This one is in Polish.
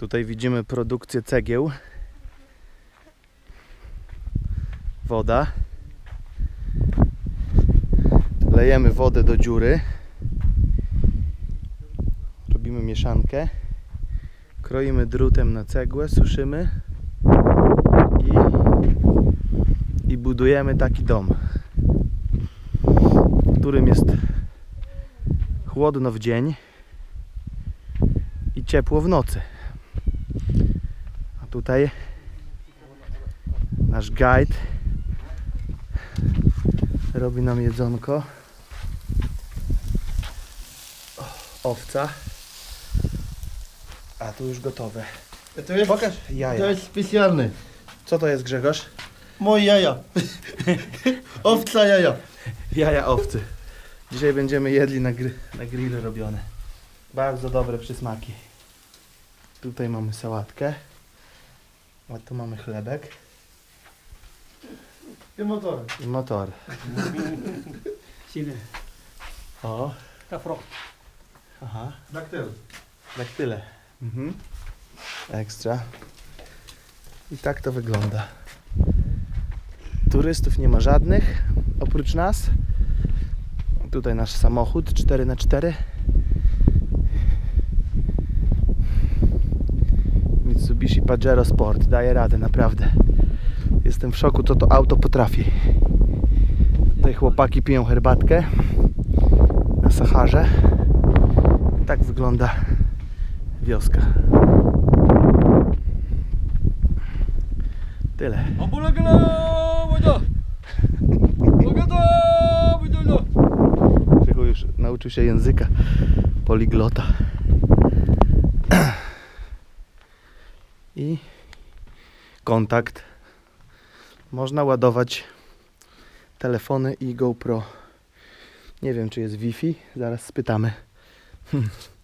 Tutaj widzimy produkcję cegieł. Woda. Lejemy wodę do dziury. Robimy mieszankę. Kroimy drutem na cegłę, suszymy i, i budujemy taki dom, w którym jest chłodno w dzień i ciepło w nocy. Tutaj nasz guide robi nam jedzonko. Owca. A tu już gotowe. To jest, Pokaż to jaja. jest specjalny. Co to jest Grzegorz? Moje jaja. Owca jaja. Jaja owcy. Dzisiaj będziemy jedli na, gry, na grillu robione. Bardzo dobre przysmaki. Tutaj mamy sałatkę. A tu mamy chlebek I motor. i motor. Sini, O, ta frog. aha, Daktyl. tak tyle. Mhm. Ekstra. I tak to wygląda. Turystów nie ma żadnych, oprócz nas. Tutaj nasz samochód 4x4. Mitsubishi Pajero Sport daje radę, naprawdę. Jestem w szoku, co to auto potrafi. Tutaj chłopaki piją herbatkę na Saharze. Tak wygląda wioska. Tyle. Krzychu już nauczył się języka poliglota. I kontakt. Można ładować telefony i GoPro. Nie wiem, czy jest Wi-Fi. Zaraz spytamy. Hmm.